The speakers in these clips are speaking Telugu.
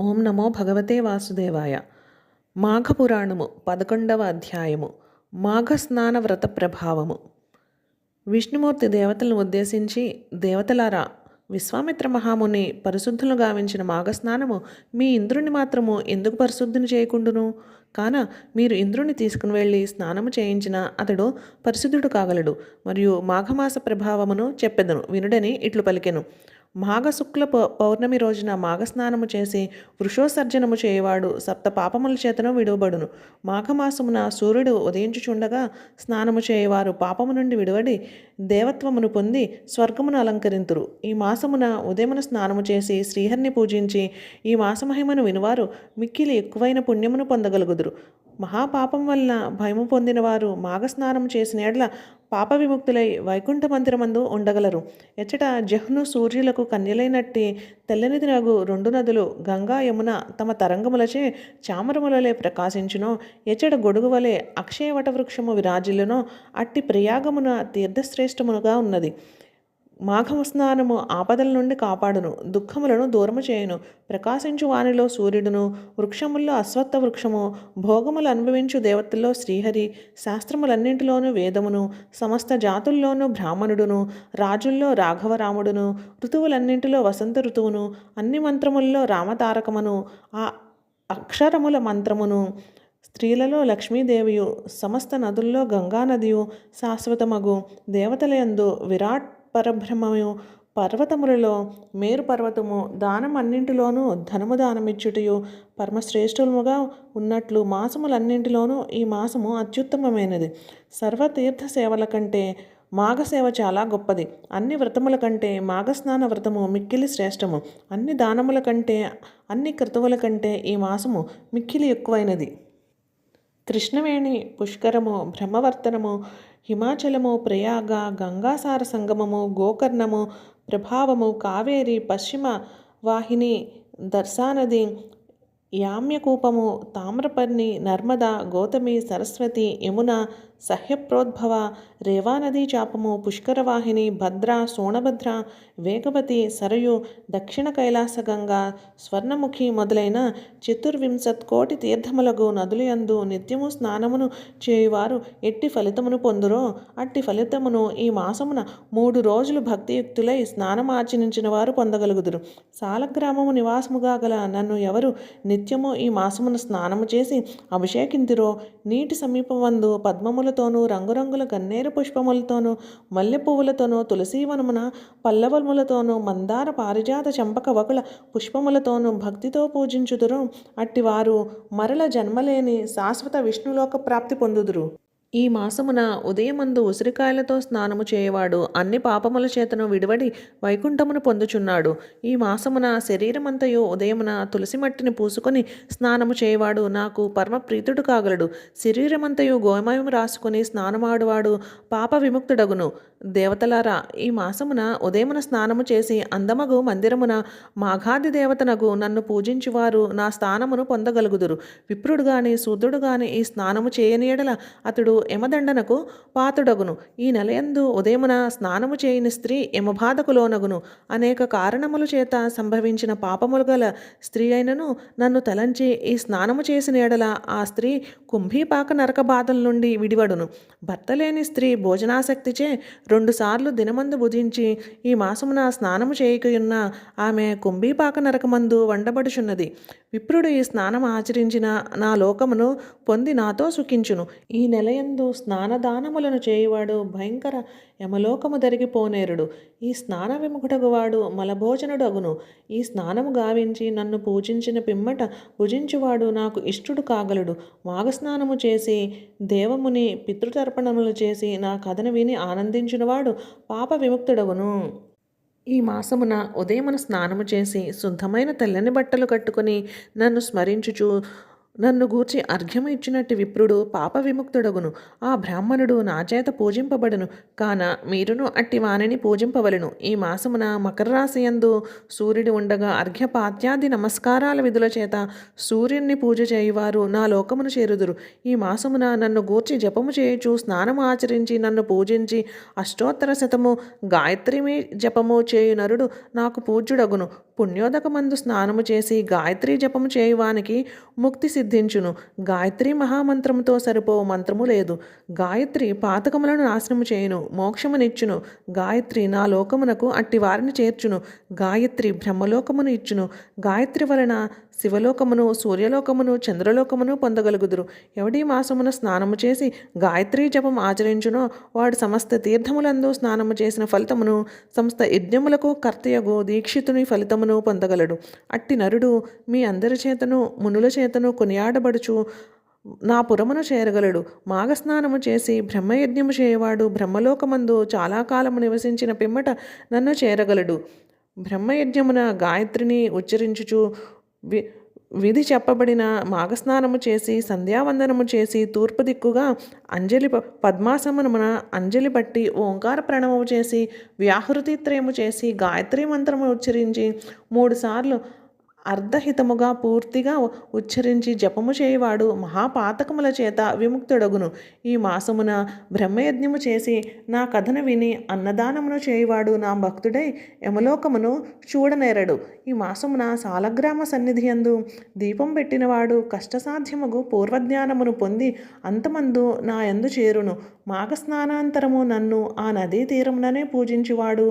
ఓం నమో భగవతే వాసుదేవాయ. మాఘపురాణము పదకొండవ అధ్యాయము. మాఘస్నాన వ్రత ప్రభావము. విష్ణుమూర్తి దేవతలను ఉద్దేశించి దేవతలారా విశ్వామిత్ర మహాముని పరిశుద్ధులు గావించిన మాఘస్నానము మీ ఇంద్రుని మాత్రము ఎందుకు పరిశుద్ధిని చేయకుండును? కాన మీరు ఇంద్రుని తీసుకుని వెళ్ళి స్నానము చేయించిన అతడు పరిశుద్ధుడు కాగలడు మరియు మాఘమాస ప్రభావమును చెప్పెదను వినుడని ఇట్లు పలికెను. మాఘ శుక్ల పౌర్ణమి రోజున మాఘస్నానము చేసి వృషోసర్జనము చేయవాడు సప్త పాపముల చేతను విడువబడును. మాఘమాసమున సూర్యుడు ఉదయించుచుండగా స్నానము చేయవారు పాపము నుండి విడువడి దేవత్వమును పొంది స్వర్గమును అలంకరింతురు. ఈ మాసమున ఉదయమున స్నానము చేసి శ్రీహరిని పూజించి ఈ మాసమహిమను వినువారు మిక్కిలి ఎక్కువైన పుణ్యమును పొందగలుగుదురు. మహాపాపం వలన భయము పొందిన వారు మాఘస్నానం చేసిన ఎడల పాప విముక్తులై వైకుంఠ మందిరమందు ఉండగలరు. ఎచ్చట జహ్ను సూర్యులకు కన్యలైనట్టి తెల్లనిది నగు రెండు నదులు గంగా యమున తమ తరంగములచే చామరములలే ప్రకాశించునో. ఎచ్చట గొడుగు వలె అక్షయ వటవృక్షము విరాజిల్లునో. అట్టి ప్రయాగమున తీర్థశ్రేష్టమునుగా ఉన్నది. మాఘము స్నానము ఆపదల నుండి కాపాడును దుఃఖములను దూరము చేయును. ప్రకాశించు వానిలో సూర్యుడును వృక్షముల్లో అశ్వత్థ వృక్షము భోగములు అనుభవించు దేవతల్లో శ్రీహరి శాస్త్రములన్నింటిలోనూ వేదమును సమస్త జాతుల్లోనూ బ్రాహ్మణుడును రాజుల్లో రాఘవరాముడును ఋతువులన్నింటిలో వసంత ఋతువును అన్ని మంత్రముల్లో రామతారకమును ఆ అక్షరముల మంత్రమును స్త్రీలలో లక్ష్మీదేవియు సమస్త నదుల్లో గంగానదియు శాశ్వతమగు దేవతలయందు విరాట్ పరబ్రహ్మయు పర్వతములలో మేరు పర్వతము దానం అన్నింటిలోనూ ధనము దానమిచ్చుటయు పరమశ్రేష్ఠముగా ఉన్నట్లు మాసములన్నింటిలోనూ ఈ మాసము అత్యుత్తమమైనది. సర్వతీర్థ సేవల కంటే మాఘసేవ చాలా గొప్పది. అన్ని వ్రతముల కంటే మాఘస్నాన వ్రతము మిక్కిలి శ్రేష్టము. అన్ని దానముల కంటే అన్ని క్రతువుల కంటే ఈ మాసము మిక్కిలి ఎక్కువైనది. కృష్ణవేణి పుష్కరము బ్రహ్మవర్తనము హిమాచలము ప్రయాగ గంగాసార సంగమము గోకర్ణము ప్రభావము కావేరి పశ్చిమ వాహిని దర్శానది యామ్యకూపము తామ్రపర్ణి నర్మద గౌతమి సరస్వతి యమున సహ్యప్రోద్భవ రేవానదీ చాపము పుష్కరవాహిని భద్ర సోణభద్ర వేగవతి సరయు దక్షిణ కైలాసగంగా స్వర్ణముఖి మొదలైన చతుర్వింశత్కోటి తీర్థములకు నదులయందు నిత్యము స్నానమును చేయువారు ఎట్టి ఫలితమును పొందురో అట్టి ఫలితమును ఈ మాసమున మూడు రోజులు భక్తియుక్తులై స్నానమాచరించిన వారు పొందగలుగుదురు. సాలగ్రామము నివాసముగా గల నన్ను ఎవరు నిత్యము ఈ మాసమున స్నానము చేసి అభిషేకింతిరో నీటి సమీపమందు పువ్వులతోనూ రంగురంగుల గన్నేరు పుష్పములతోనూ మల్లె పువ్వులతోనూ తులసీవనమున పల్లవములతోనూ మందార పారిజాత చంపకవకుల పుష్పములతోనూ భక్తితో పూజించుదురు. అట్టివారు మరల జన్మలేని శాశ్వత విష్ణులోక ప్రాప్తి పొందుదురు. ఈ మాసమున ఉదయమందు ఉసిరికాయలతో స్నానము చేయవాడు అన్ని పాపముల చేతను విడివడి వైకుంఠమును పొందుచున్నాడు. ఈ మాసమున శరీరమంతయు ఉదయమున తులసి మట్టిని పూసుకొని స్నానము చేయవాడు నాకు పరమ ప్రీతుడు కాగలడు. శరీరమంతయు గోమయం రాసుకొని స్నానమాడువాడు పాప విముక్తుడగును. దేవతలారా ఈ మాసమున ఉదయమున స్నానము చేసి అందమగు మందిరమున మాఘాది దేవతనగు నన్ను పూజించువారు నా స్థానమును పొందగలుగుదురు. విప్రుడు గాని శూద్రుడు గాని ఈ స్నానము చేయని ఎడల అతడు యమదండనకు పాతుడగును. ఈ నెలయందు ఉదయమున స్నానము చేయని స్త్రీ యమబాధకులోనగును. అనేక కారణముల చేత సంభవించిన పాపములు గల స్త్రీ అయినను నన్ను తలంచి ఈ స్నానము చేసిన ఎడల ఆ స్త్రీ కుంభీపాక నరక బాధల నుండి విడివడును. భర్త లేని స్త్రీ భోజనాసక్తిచే రెండుసార్లు దినమందు భుజించి ఈ మాసమున స్నానము చేయకయున్న ఆమె కుంభీపాక నరకమందు వండబడుచున్నది. విప్రుడు ఈ స్నానం ఆచరించిన నా లోకమును పొంది నాతో సుఖించును. ఈ నెలయందు స్నానదానములను చేయువాడు భయంకర యమలోకము దరిగిపోనేరుడు ఈ స్నాన విముఖుడగువాడు మలభోజనుడు అగును ఈ స్నానము గావించి నన్ను పూజించిన పిమ్మట భుజించువాడు నాకు ఇష్టుడు కాగలడు. మాఘస్నానము చేసి దేవముని పితృతర్పణములు చేసి నా కథను విని ఆనందించినవాడు. పాప విముక్తుడగును. ఈ మాసమున ఉదయమున స్నానము చేసి శుద్ధమైన తెల్లని బట్టలు కట్టుకొని నన్ను స్మరించుచు నన్ను గూర్చి అర్ఘ్యము ఇచ్చినట్టు విప్రుడు పాప విముక్తుడగును. ఆ బ్రాహ్మణుడు నా చేత పూజింపబడును. కాన మీరును అట్టి వాణిని పూజింపవలను. ఈ మాసమున మకర రాశియందు సూర్యుడు ఉండగా అర్ఘ్యపాత్యాది నమస్కారాల విధుల చేత సూర్యుణ్ణి పూజ చేయువారు నా లోకమును చేరుదురు. ఈ మాసమున నన్ను గూర్చి జపము చేయుచు స్నానము ఆచరించి నన్ను పూజించి అష్టోత్తర శతము గాయత్రిమి జపము చేయు నరుడు నాకు పూజ్యుడగును. పుణ్యోదకమందు స్నానము చేసి గాయత్రీ జపము చేయువానికి ముక్తి సిద్ధించును. గాయత్రి మహామంత్రముతో సరిపో మంత్రము లేదు. గాయత్రి పాతకములను నాశనము చేయును మోక్షమునిచ్చును గాయత్రి నా లోకమునకు అట్టి వారిని చేర్చును. గాయత్రి బ్రహ్మలోకమును ఇచ్చును. గాయత్రి వలన శివలోకమును సూర్యలోకమును చంద్రలోకమును పొందగలుగుదురు. ఎవడి మాసమున స్నానము చేసి గాయత్రీ జపం ఆచరించునో వాడు సమస్త తీర్థములందు స్నానము చేసిన ఫలితమును సమస్త యజ్ఞములకు కర్తయగు దీక్షితుని ఫలితమును పొందగలడు. అట్టి నరుడు మీ అందరి చేతను మునుల చేతను కొనియాడబడుచు నా పురమును చేరగలడు. మాఘస్నానము చేసి బ్రహ్మయజ్ఞము చేయవాడు బ్రహ్మలోకమందు చాలా కాలము నివసించిన పిమ్మట నన్ను చేరగలడు. బ్రహ్మయజ్ఞమున గాయత్రిని ఉచ్చరించుచు వి విధి చెప్పబడిన మాఘస్నానము చేసి సంధ్యావందనము చేసి తూర్పు దిక్కుగా అంజలి ప- అంజలి బట్టి ఓంకార ప్రణవము చేసి వ్యాహృతిత్రయము చేసి గాయత్రి మంత్రము ఉచ్చరించి మూడుసార్లు అర్ధహితముగా పూర్తిగా ఉచ్చరించి జపము చేయవాడు మహాపాతకముల చేత విముక్తుడగును. ఈ మాసమున బ్రహ్మయజ్ఞము చేసి నా కథను విని అన్నదానమును చేయువాడు నా భక్తుడై యమలోకమును చూడనేరడు. ఈ మాసమున సాలగ్రామ సన్నిధి యందు దీపం పెట్టినవాడు కష్టసాధ్యముగు పూర్వజ్ఞానమును పొంది అంతమందు నా యందు చేరును. మాఘస్నానాంతరము నన్ను ఆ నదీ తీరముననే పూజించువాడు.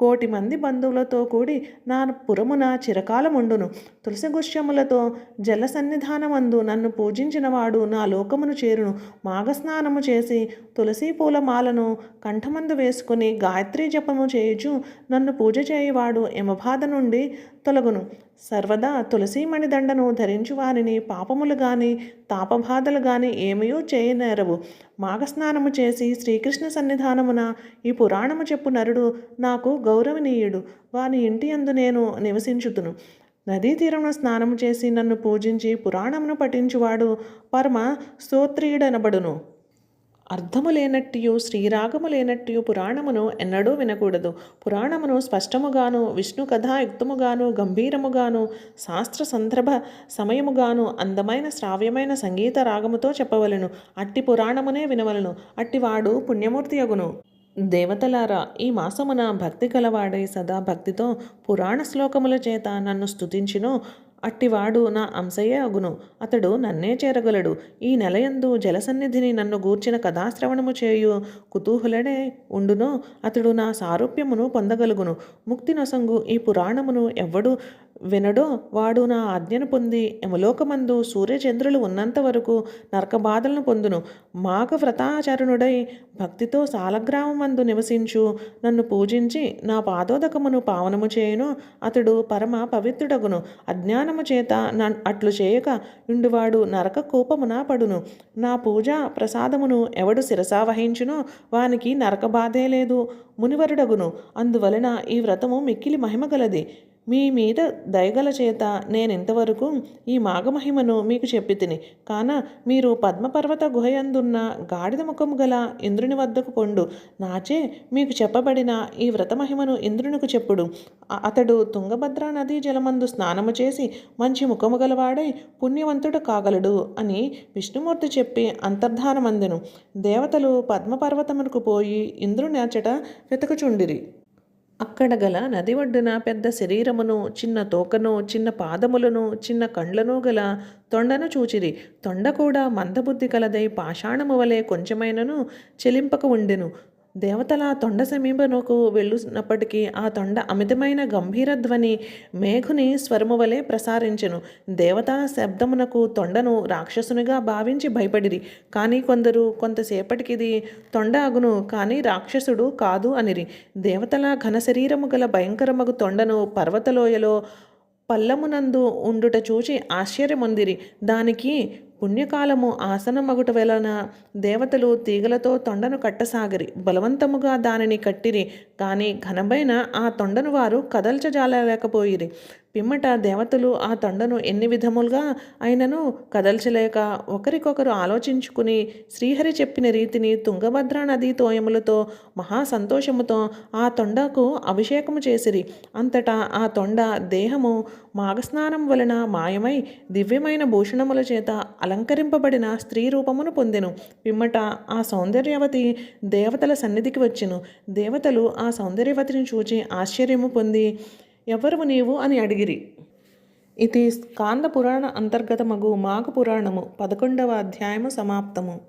కోటి మంది బంధువులతో కూడి నా పురమున చిరకాలముండును. తులసి గుష్యములతో జల సన్నిధానమందు నన్ను పూజించినవాడు నా లోకమును చేరును. మాఘస్నానము చేసి తులసి పూల మాలను కంఠమందు వేసుకుని గాయత్రీ జపము చేయుచు నన్ను పూజ చేయువాడు యమబాధ నుండి తొలగును. సర్వదా తులసీమణి దండను ధరించు వారిని పాపములు గాని తాపబాధలు గాని ఏమయూ చేయనేరవు. మాఘస్నానము చేసి శ్రీకృష్ణ సన్నిధానమున ఈ పురాణము చెప్పు నరుడు నాకు గౌరవనీయుడు. వాని ఇంటి యందు నేను నివసించుతును. నదీ తీరమున స్నానము చేసి నన్ను పూజించి పురాణమును పఠించువాడు పరమ స్తోత్రీయుడనబడును. అర్థము లేనట్టియు శ్రీరాగము లేనట్టియు పురాణమును ఎన్నడూ వినకూడదు. పురాణమును స్పష్టముగాను విష్ణు కథాయుక్తముగాను గంభీరముగాను శాస్త్ర సందర్భ సమయముగాను అందమైన శ్రావ్యమైన సంగీత రాగముతో చెప్పవలను. అట్టి పురాణమునే వినవలను. అట్టివాడు పుణ్యమూర్తి అగును దేవతలారా ఈ మాసమున భక్తి కలవాడై సదా భక్తితో పురాణ శ్లోకముల చేత నన్ను స్తుతించినో అట్టివాడు నా అంశయే అగును. అతడు నన్నే చేరగలడు. ఈ నెలయందు జలసన్నిధిని నన్ను గూర్చిన కథాశ్రవణము చేయు కుతూహలుడే ఉండునో. అతడు నా సారూప్యమును పొందగలుగును. ముక్తి నొసంగు ఈ పురాణమును ఎవ్వడు వినడో. వాడు నా ఆజ్ఞను పొంది యమలోకమందు సూర్యచంద్రులు ఉన్నంత వరకు నరకబాధలను పొందును. మాఘ వ్రతాచరణుడై భక్తితో సాలగ్రామమందు నివసించు. నన్ను పూజించి నా పాదోదకమును పావనము చేయును. అతడు పరమ పవిత్రుడగును. అజ్ఞానము చేత నన్ అట్లు చేయక ఇండువాడు నరక కోపమున పడును. నా పూజ ప్రసాదమును ఎవడు శిరసా వహించునో వానికి నరక బాధే లేదు. మునివరుడగును. అందువలన ఈ వ్రతము మిక్కిలి మహిమగలది మీ మీద దయగల చేత నేనింతవరకు ఈ మాఘమహిమను మీకు చెప్పి తిని కాన మీరు పద్మపర్వత గుహయందున్న గాడిద ముఖము గల ఇంద్రుని వద్దకు పొండు. నాచే మీకు చెప్పబడిన ఈ వ్రతమహిమను ఇంద్రునికి చెప్పుడు. అతడు తుంగభద్రా నదీ జలమందు స్నానము చేసి మంచి ముఖము గలవాడై పుణ్యవంతుడు కాగలడు అని విష్ణుమూర్తి చెప్పి అంతర్ధానమందెను. దేవతలు పద్మపర్వతమునకు పోయి ఇంద్రుని అచ్చట వెతకుచుండిరి. అక్కడ గల నది ఒడ్డున పెద్ద శరీరమును చిన్న తోకను చిన్న పాదములను చిన్న కండ్లను గల తొండను చూచిరి. తొండ కూడా మందబుద్ధి కలదై పాషాణము వలె కొంచెమైనను చెలింపక ఉండెను. దేవతల తొండ సమీపనకు వెళ్ళున్నప్పటికీ ఆ తొండ అమితమైన గంభీర ధ్వని మేఘుని స్వరము వలె ప్రసారించెను. దేవతా శబ్దమునకు తొండను రాక్షసునిగా భావించి భయపడిరి. కానీ కొందరు కొంతసేపటికిది తొండ అగును కానీ రాక్షసుడు కాదు అనిరి. దేవతల ఘన శరీరము గల భయంకరమగు తొండను పర్వతలోయలో పల్లమునందు ఉండుట చూచి ఆశ్చర్యమొందిరి. దానికి పుణ్యకాలము ఆసనమగుట వలన దేవతలు తీగలతో తొండను కట్టసాగిరి. బలవంతముగా దానిని కట్టిరి. కానీ ఘనమైన ఆ తొండను వారు కదల్చజాలలేకపోయిరి. పిమ్మట దేవతలు ఆ తొండను ఎన్ని విధములుగా ఆయనను కదల్చలేక ఒకరికొకరు ఆలోచించుకుని శ్రీహరి చెప్పిన రీతిని తుంగభద్రా నదీ తోయములతో మహా సంతోషముతో ఆ తొండకు అభిషేకము చేసిరి. అంతటా ఆ తొండ దేహము మాఘస్నానం వలన మాయమై దివ్యమైన భూషణముల చేత అలంకరింపబడిన స్త్రీ రూపమును పొందెను. పిమ్మట ఆ సౌందర్యవతి దేవతల సన్నిధికి వచ్చెను. దేవతలు ఆ సౌందర్యవతిని చూచి ఆశ్చర్యము పొంది ఎవరు నీవు అని అడిగిరి. ఇది స్కాంద పురాణ అంతర్గతమగు మాఘ పురాణము పదకొండవ అధ్యాయము సమాప్తము.